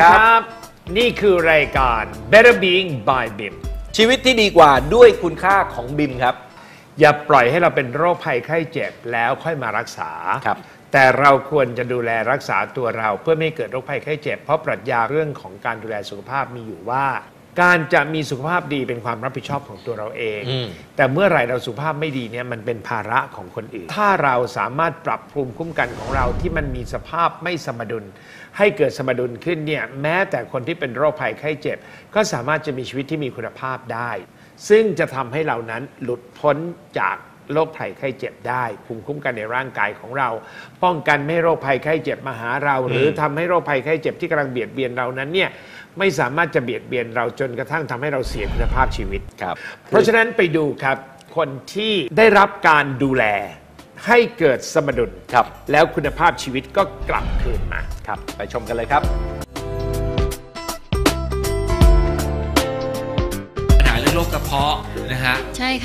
สวัสดีครับ นี่คือรายการ Better Being by BIM ชีวิตที่ดีกว่าด้วยคุณค่าของบิมครับ อย่าปล่อยให้เราเป็นโรคภัยไข้เจ็บแล้วค่อยมารักษา ครับ แต่เราควรจะดูแลรักษาตัวเราเพื่อไม่ให้เกิดโรคภัยไข้เจ็บ เพราะปรัชญาเรื่องของการดูแลสุขภาพมีอยู่ว่า การจะมีสุขภาพดีเป็นความรับผิดชอบของตัวเราเองอืมแต่เมื่อไหร่เราสุขภาพไม่ดีเนี่ยมันเป็นภาระของคนอื่น ถ้าเราสามารถปรับภูมิคุ้มกันของเราที่มันมีสภาพไม่สมดุล ให้เกิดสมดุลขึ้นเนี่ยแม้แต่คนที่เป็นโรคภัยไข้เจ็บ ก็สามารถจะมีชีวิตที่มีคุณภาพได้ ซึ่งจะทำให้เรานั้นหลุดพ้นจาก โรคภัยไข้เจ็บได้ภูมิคุ้มกันในร่างกายของเรา ป้องกันไม่ให้โรคภัยไข้เจ็บมาหาเรา หรือทำให้โรคภัยไข้เจ็บที่กำลังเบียดเบียนเรานั้นเนี่ยไม่สามารถจะเบียดเบียนเราจนกระทั่งทำให้เราเสียคุณภาพชีวิตครับ เพราะฉะนั้นไปดูครับคนที่ได้รับการดูแลให้เกิดสมดุลครับ แล้วคุณภาพชีวิตก็กลับคืนมาครับ ไปชมกันเลยครับปัญหาเรื่องโรคกระเพาะนะฮะใช่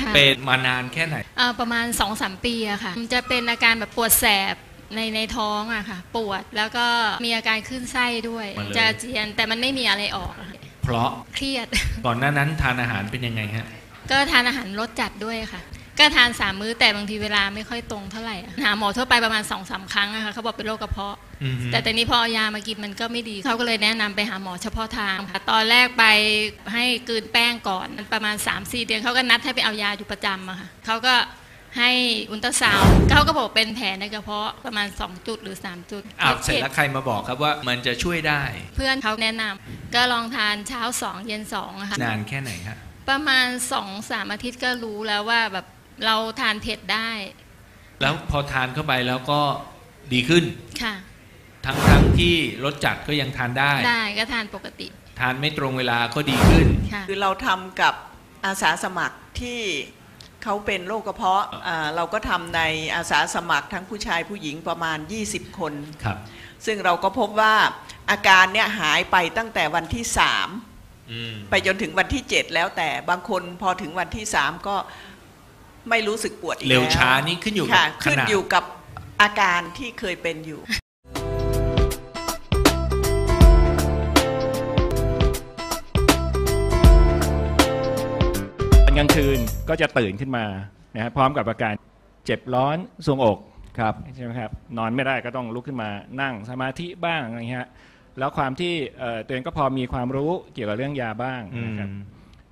ค่ะ เป็นมานานแค่ไหนเอ่อประมาณ2อสปีอะค่ะมันจะเป็นอาการแบบปวดแสบในในท้องอะค่ะ ปวดแล้วก็มีอาการขึ้นไส้ด้วยมาเลยจะอาเจียนแต่มันไม่มีอะไรออกอะค่ะเพราะเครียด ก่อนหน้านั้นทานอาหารเป็นยังไงฮะ ก็ทานอาหารรสจัดด้วยค่ะ ก็ทานสามมื้อแต่บางทีเวลาไม่ค่อยตรงเท่าไหร่อะหาหมอทั่วไปประมาณ2อสาครั้งอะค่ะเขาบอกเป็นโรคกระเพาะอืมแต่ตอนนี้พอเอายามากินมันก็ไม่ดีเขาก็เลยแนะนำไปหาหมอเฉพาะทางค่ะตอนแรกไปให้กลืนแป้งก่อนประมาณ3-4เดือนเขาก็นัดให้ไปเอายาอยู่ประจำอะค่ะเขาก็ให้อุลตราซาวด์เขาก็บอกเป็นแผลในกระเพาะประมาณ 2 จุดหรือ 3 จุดอ้าวเสร็จแล้วใครมาบอกครับว่ามันจะช่วยได้ เพื่อนเขาแนะนำก็ลองทานเช้า 2 เย็น2อะค่ะนานแค่ไหนฮะประมาณ2-3อาทิตย์ก็รู้แล้วว่าแบบ เราทานเผ็ดได้ แล้วพอทานเข้าไปแล้วก็ดีขึ้น ค่ะ ทั้งทั้งที่รสจัดก็ยังทานได้ ได้ก็ทานปกติ ทานไม่ตรงเวลาก็ดีขึ้น ค่ะ คือเราทำกับอาสาสมัครที่เขาเป็นโรคกระเพาะอ่าเราก็ทำในอาสาสมัครทั้งผู้ชายผู้หญิงประมาณ 20 คน ครับ ซึ่งเราก็พบว่าอาการเนี่ยหายไปตั้งแต่วันที่อืม3ไปจนถึงวันที่ 7 แล้วแต่บางคนพอถึงวันที่ 3 ก็ ไม่รู้สึกปวดอีกเร็วแล้ช้านี่ขึ้นอยู่กับค่ะ ขขึ้นนาดอยู่กับอาการที่เคยเป็นอยู่ ตอนกลางคืนก็จะตื่นขึ้นมานะฮะพร้อมกับอาการเจ็บร้อนทรวงอกครับ ใช่ไหมครับนอนไม่ได้ก็ต้องลุกขึ้นมานั่งสมาธิบ้างอะไรเงี้ยฮะแล้วความที่เอ่อตัวเองก็พอมีความรู้เกี่ยวกับเรื่องยาบ้างนะครับ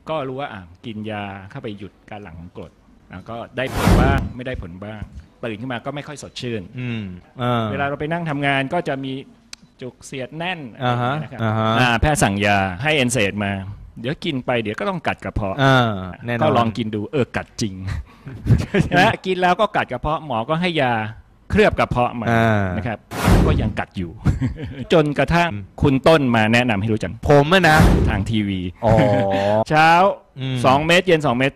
ก็รู้ว่าอะกินยาเข้าไปหยุดการหลั่งของกรด แล้วก็ได้ผลบ้างไม่ได้ผลบ้างตื่นขึ้นมาก็ไม่ค่อยสดชื่นอืมเวลาเราไปนั่งทำงานก็จะมีจุกเสียดแน่นอะไรอ่าอย่างฮะเงี้ยนะครับอ่าฮะ อ่าแพทย์สั่งยาให้เอนเซดมา เดี๋ยวกินไปเดี๋ยวก็ต้องกัดกระเพาะ อ่าแน่นอน ก็ลองกินดูเออกัดจริง นะกินแล้วก็กัดกระเพาะหมอก็ให้ยาเคลือบกระเพาะมาอ่านะครับ ก็ยังกัดอยู่ จนกระทั่งคุณต้นมาแนะนำให้รู้จักผมอะนะ ทางทีวี อ๋อ เช้าอืม สองเม็ดเย็นสองเม็ด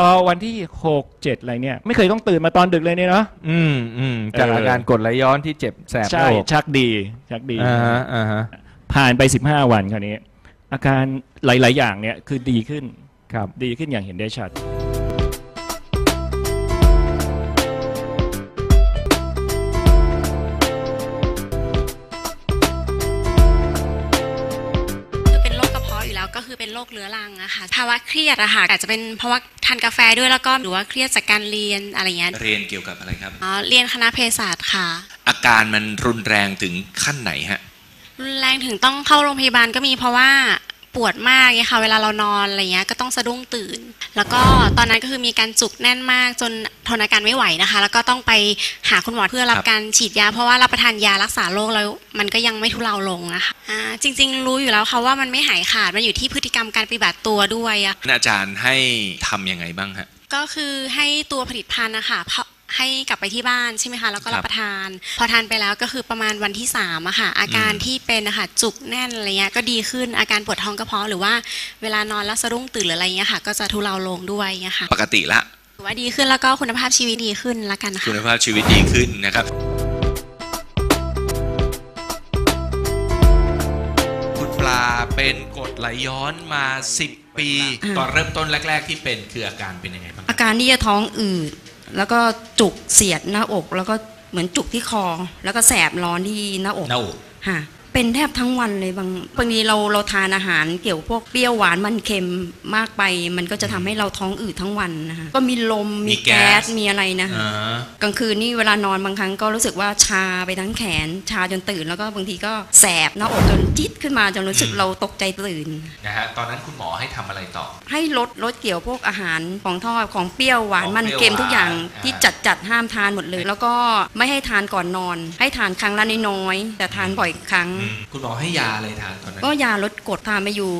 พอวันที่หกเจ็ดอะไรเนี่ยไม่เคยต้องตื่นมาตอนดึกเลยเนี่ยเนาะอืมอืมจากเออออาการกดไหลย้อนที่เจ็บแสบหน้าใช่อกชักดีชักดี อ่าฮะอ่าฮะผ่านไปสิบห้าวันคราวนี้ อาการหลาย ๆ อย่างเนี่ยคือดีขึ้นครับ ดีขึ้นอย่างเห็นได้ชัด คือเป็นโรคกระเพาะอยู่แล้วก็คือเป็นโรคเรื้อรังอะค่ะภาวะเครียดอะค่ะอาจจะเป็นเพราะว่า ทานกาแฟด้วยแล้วก็หรือว่าเครียดจากการเรียนอะไรเงี้ยเรียนเกี่ยวกับอะไรครับอ๋อเรียนคณะเภสัชค่ะ อาการมันรุนแรงถึงขั้นไหนฮะรุนแรงถึงต้องเข้าโรงพยาบาลก็มีเพราะว่า ปวดมากเนี่ยค่ะ เวลาเรานอนอะไรเงี้ยก็ต้องสะดุ้งตื่น แล้วก็ตอนนั้นก็คือมีการจุกแน่นมากจนทนอาการไม่ไหวนะคะ แล้วก็ต้องไปหาคุณหมอเพื่อรับครับการฉีดยา เพราะว่ารับประทานยารักษาโรคแล้วมันก็ยังไม่ทุเลาลงนะคะอ่าจริง ๆ รู้อยู่แล้วค่ะว่ามันไม่หายขาดมันอยู่ที่พฤติกรรมการปฏิบัติตัวด้วยอะอาจารย์ให้ทำยังไงบ้างฮะก็คือให้ตัวผลิตภัณฑ์นะคะเพาะ ให้กลับไปที่บ้านใช่ไหมคะแล้วก็ครัรับบประทาน พอทานไปแล้วก็คือประมาณวันที่สามอะค่ะอาการอืมที่เป็นนะคะจุกแน่นอะไรเงี้ยก็ดีขึ้นอาการปวดท้องกระเพาะหรือว่าเวลานอนแล้วสะดุ้งตื่นหรืออะไรเงี้ยค่ะ ก็จะทุเลาลงด้วยเงี้ยค่ะ ปกติละถือว่าดีขึ้นแล้วก็คุณภาพชีวิตดีขึ้นละกันคุค่ะณภาพชีวิตดีขึ้นนะครับคุณปลาเป็นกรดไหลย้อนมา 10 ปี ตอนเริ่มต้นแรก ๆ ที่เป็นคืออาการเป็นยังไงบ้างอาการที่จะท้องอืด แล้วก็จุกเสียดหน้าอก แล้วก็เหมือนจุกที่คอ แล้วก็แสบร้อนที่หน้าอกหน้าอกค่ะ เป็นแทบทั้งวันเลยบางบางทีเราเราทานอาหารเกี่ยวพวกเปรี้ยวหวานมันเค็มมากไป มันก็จะทำให้เราท้องอืดทั้งวันนะคะก็มีลมมีมีแก๊แก๊สสมีอะไรนะคะอ่ากลางคืนนี่เวลานอนบางครั้งก็รู้สึกว่าชาไปทั้งแขน ชาจนตื่น แล้วก็บางทีก็แสบหน้าอกจนจี๊ดขึ้นมาจนรู้สึกเราตกใจตื่นนะฮะตอนนั้นคุณหมอให้ทำอะไรต่อ ให้ลดลดเกี่ยวพวกอาหารของทอดของเปรี้ยวหวานของมันเปรี้ยวเค็มทุกอย่างหวานที่อ่าจัดจัดห้ามทานหมดเลย แล้วก็ไม่ให้ทานก่อนนอน ให้ทานครั้งละน้อยๆแต่ทานบ่อยครั้งอืมคุณหมอให้ยาอะไรทานตอนนั้น ก็ยาลดกรดทานมาอยู่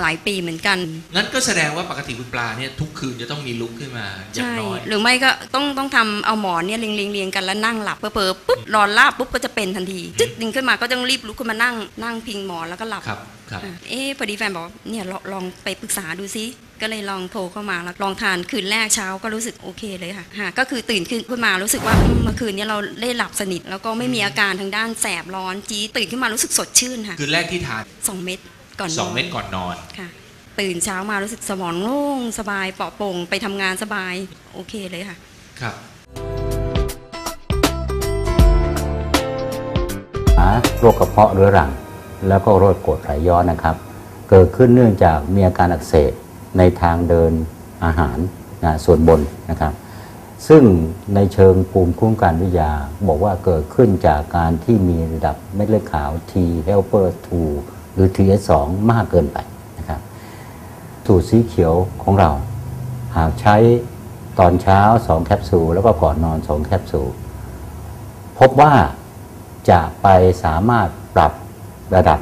หลายปีเหมือนกัน งั้นก็แสดงว่าปกติคุณปลาเนี่ยทุกคืนจะต้องมีลุกขึ้นมาอย่างใช่น้อยหรือไม่ก็ต้องต้องทำเอาหมอนเนี่ยเรียงเรียงเรียงกันแล้วนั่งหลับเผลอๆปุ๊บนอนลาบปุ๊บก็จะเป็นทันที จึ๊ดดึงขึ้นมาก็ต้องรีบลุกขึ้นมานั่งนั่งพิงหมอนแล้วก็หลับครับครับอะ เอ๊ะพอดีแฟนบอกว่าเนี่ยลองลองไปปรึกษาดูซิก็เลยลองโทรเข้ามาแล้วลองทานคืนแรกเช้าก็รู้สึกโอเคเลยค่ะฮะก็คือตื่นขึ้นขึ้นมารู้สึกว่าอืมเมื่อคืนเนี้เราได้หลับสนิท แล้วก็ไม่มีอาการทางด้านแสบร้อนจี๊ดตื่นขึ้นมารู้สึกสดชื่นค่ะคืนแรกที่ทานสองเม็ดก่อนนอนสองเม็ดก่อนนอนค่ะ ตื่นเช้ามารู้สึกสมองโล่งสบายปลอดโปร่งไปทำงานสบายโอเคเลยค่ะ ครับหาโรคกระเพาะเรื้อรัง แล้วก็โรคกรดไหลย้อนนะครับ เกิดขึ้นเนื่องจากมีอาการอักเสบในทางเดินอาหารนะส่วนบนนะครับ ซึ่งในเชิงภูมิคุ้มกันวิทยา บอกว่าเกิดขึ้นจากการที่มีระดับเม็ดเลือดขาว T helper 2 หรือ TS2 มากเกินไปนะครับสูตรสีเขียวของเรา หากใช้ตอนเช้า 2 แคปซูล แล้วก็ก่อนนอน 2 แคปซูล พบว่าจะไปสามารถปรับ ระดับ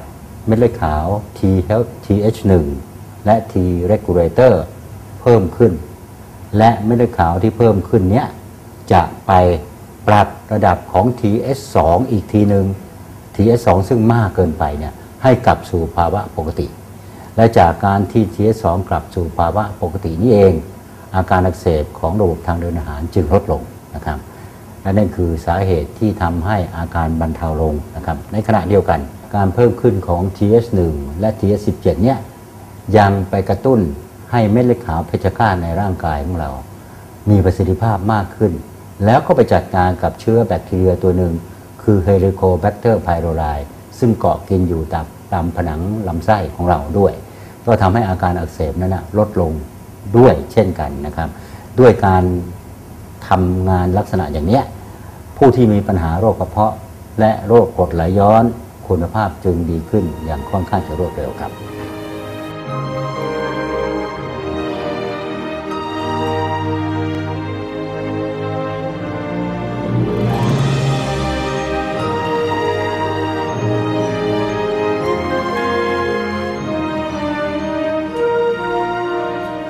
เม็ดเลือดขาว T TH1 และ T regulator เพิ่มขึ้น และเม็ดเลือดขาวที่เพิ่มขึ้นเนี้ยจะไปปรับระดับของ TH2 อีกทีหนึ่ง TH2 ซึ่งมากเกินไปเนี่ยให้กลับสู่ภาวะปกติ และจากการที่ TH2 กลับสู่ภาวะปกตินี่เอง อาการอักเสบของระบบทางเดินอาหารจึงลดลงนะครับ และนั่นคือสาเหตุที่ทำให้อาการบรรเทาลงนะครับในขณะเดียวกัน การเพิ่มขึ้นของ TH1 และ TH17 เนี่ยยังไปกระตุ้นให้เม็ดเลือดขาวเพชฌฆาตในร่างกายของเรา มีประสิทธิภาพมากขึ้น แล้วก็ไปจัดการกับเชื้อแบคทีเรียตัวหนึ่ง คือ Helicobacter pylori ซึ่งเกาะกินอยู่ตามตามผนังลำไส้ของเราด้วย ก็ทำให้อาการอักเสบนั้นนะลดลงด้วยเช่นกันนะครับ ด้วยการ ทำงานลักษณะอย่างเนี้ยผู้ที่มีปัญหาโรคกระเพาะ และโรคกรดไหลย้อนคุณภาพจึงดีขึ้นอย่างค่อนข้างจะรวดเร็วครับ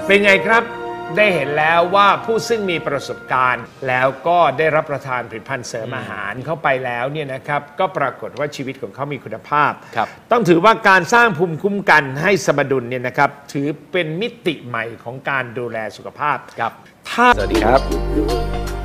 เป็นไงครับ ได้เห็นแล้วว่าผู้ซึ่งมีประสบการณ์ แล้วก็ได้รับประทานผลิตภัณฑ์เสริมอาหารเข้าไปแล้วเนี่ยนะครับก็ปรากฏว่าชีวิตของเขามีคุณภาพ ครับต้องถือว่าการสร้างภูมิคุ้มกันให้สมดุลเนี่ยนะครับถือเป็นมิติใหม่ของการดูแลสุขภาพครับ ถ้า สวัสดีครับ